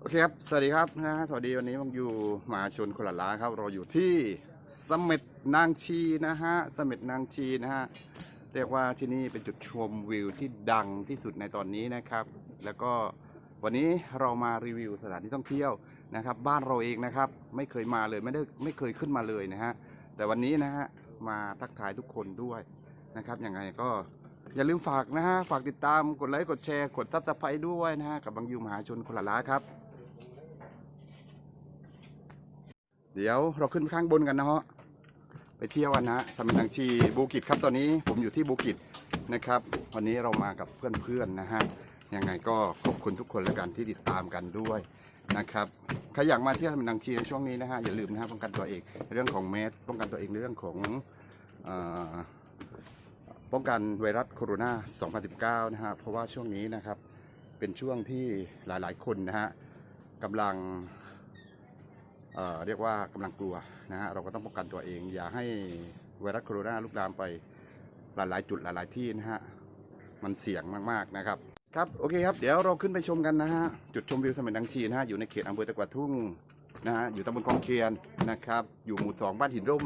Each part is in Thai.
โอเคครับ สวัสดีครับนะฮะสวัสดีวันนี้ผมอยู่มหาชนคนละล้าครับ เราอยู่ที่เสเม็ดนางชีนะฮะเสเม็ดนางชีนะฮะ เรียกว่าที่นี่เป็นจุดชมวิวที่ดังที่สุดในตอนนี้นะครับ แล้วก็วันนี้เรามารีวิวสถานที่ท่องเที่ยวนะครับ บ้านเราเองนะครับ ไม่เคยมาเลยไม่ได้ไม่เคยขึ้นมาเลยนะฮะ แต่วันนี้นะฮะมาทักทายทุกคนด้วยนะครับยังไงก็อย่าลืมฝากนะฮะ ฝากติดตามกดไลค์กดแชร์กดซับสไครต์ด้วยนะฮะกับบางยูมหาชนคนละล้าครับ เดี๋ยวเราขึ้นข้างบนกันนะฮะไปเที่ยวกันนะสำนักนางชีบูกิจครับตอนนี้ผมอยู่ที่บูกิจนะครับ วันนี้เรามากับเพื่อนๆนะฮะยังไงก็ขอบคุณทุกคนแล้วกันที่ติดตามกันด้วยนะครับใครอยากมาเที่ยวสำนักนางชีในช่วงนี้นะฮะอย่าลืมนะฮะป้องกันตัวเองเรื่องของเมสป้องกันตัวเองในเรื่องของอป้องกันไวรัสโคโรนา2019 นะฮะเพราะว่าช่วงนี้นะครับเป็นช่วงที่หลายๆคนนะฮะกำลัง เเรียกว่ากำลังกลัวนะฮะเราก็ต้องป้องกันตัวเอง อย่าให้ไวรัสโคโรนาลุกลามไปหลายๆ จุดหลายๆที่นะฮะมันเสี่ยงมากๆนะครับครับโอเคครับเดี๋ยวเราขึ้นไปชมกันนะฮะจุดชมวิวสมัยดังชีนะฮะอยู่ในเขตอำเภอตะกวาทุ่งนะฮะอยู่ตำบลคลองเคียนนะครับ อยู่หมู่สองบ้านหินร่ม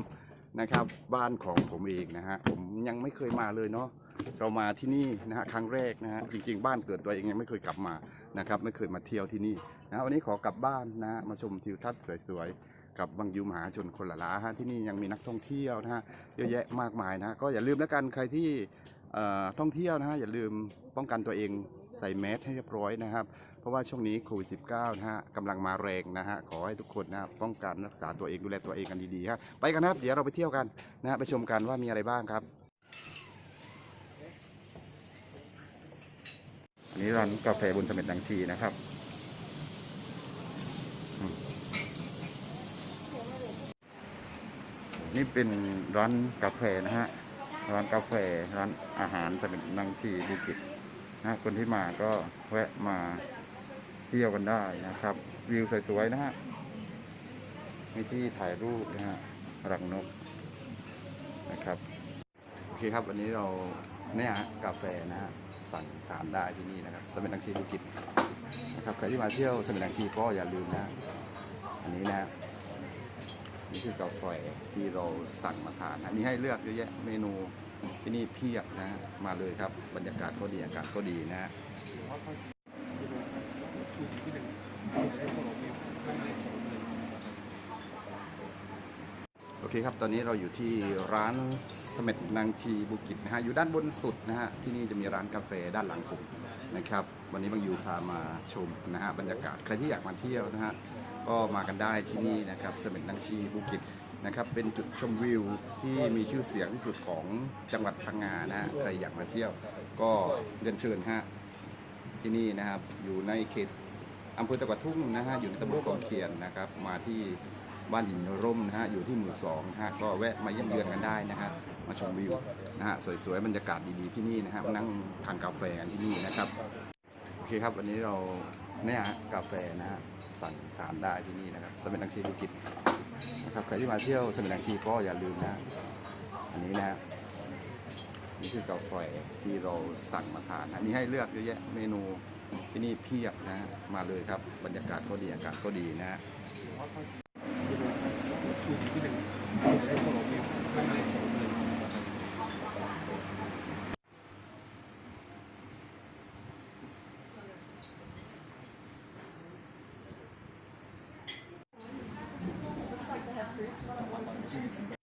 นะครับ บ้านของผมเองนะฮะผมยังไม่เคยมาเลยเนาะ เรามาที่นี่นะฮะครั้งแรกนะฮะจริงๆ บ้านเกิดตัวเองยังไม่เคยกลับมานะครับไม่เคยมาเที่ยวที่นี่นะวันนี้ขอกลับบ้านนะฮะมาชมทิวทัศน์สวยๆ กับบางยูมหาชนคนละล้าฮะที่นี่ยังมีนักท่องเที่ยวนะฮะเยอะแยะมากมายนะฮะก็อย่าลืมแล้วกันใครที่เอ่อท่องเที่ยวนะฮะอย่าลืมป้องกันตัวเองใส่แมสให้เรียบร้อยนะครับ เพราะว่าช่วงนี้โควิด -19 นะฮะกำลังมาแรงนะฮะขอให้ทุกคนนะป้องกันรักษาตัวเองดูแลตัวเองกันดีๆฮะไปกันนะครับเดี๋ยวเราไปเที่ยวกันนะฮะไปชมกันว่ามีอะไรบ้างครับ นนี้ร้านกาแฟบนเสม็ดดังชีนะครับนี่เป็นร้านกาแฟนะฮะ ร้านกาแฟ ร้านอาหารสำหรับนังชีบูกิจนะคนที่มาก็แวะมาเที่ยวกันได้นะครับ วิวสวยๆนะฮะ มีที่ถ่ายรูปนะฮะ รังนกนะครับ โอเคครับวันนี้เราเนี่ยกาแฟนะฮะ สั่งทานได้ที่นี่นะครับสำหรับนังชีบูกิจนะครับใครที่มาเที่ยวสำหรับนังชีก็อย่าลืมนะอันนี้นะนี่คือกาแฟที่เราสั่งมาทานนะมีให้เลือกเยอะแยะเมนูที่นี่เพียบนะมาเลยครับบรรยากาศก็ดีอากาศก็ดีนะ โอ เคครับ ตอนนี้เราอยู่ที่ร้านเสม็ดนางชีบุกิจนะฮะ อยู่ด้านบนสุดนะฮะ ที่นี่จะมีร้านกาแฟด้านหลังผมนะครับ วันนี้บางยูพามาชมนะฮะบรรยากาศ ใครที่อยากมาเที่ยวนะฮะ ก็มากันได้ที่นี่นะครับเสม็ดนางชีบุกิจนะครับ เป็นจุดชมวิวที่มีชื่อเสียงที่สุดของจังหวัดพังงานะฮะ ใครอยากมาเที่ยวก็เรียนเชิญฮะ ที่นี่นะครับ อยู่ในเขตอำเภอตะกวาทุ่งนะฮะ อยู่ในตำบลคลองเคียนนะครับ มาที่ บ้านหินร่มนะฮะอยู่ที่หมู่สองนะฮะก็แวะมาเยี่ยมเยือนกันได้นะฮะมาชมวิวนะฮะสวยๆบรรยากาศดีๆที่นี่นะฮะมานั่งทานกาแฟกันที่นี่นะครับโอเคครับวันนี้เราเนี่ยฮะกาแฟนะฮะสั่งทานได้ที่นี่นะครับสมัยนังชีบุกิจนะครับใครที่มาเที่ยวสมัยนังชีก็อย่าลืมนะอันนี้นะฮะนี่คือกาแฟที่เราสั่งมาทานนะมีให้เลือกเยอะแยะเมนูที่นี่เพียบนะมาเลยครับบรรยากาศก็ดีอากาศก็ดีนะ Looks like they have fruit.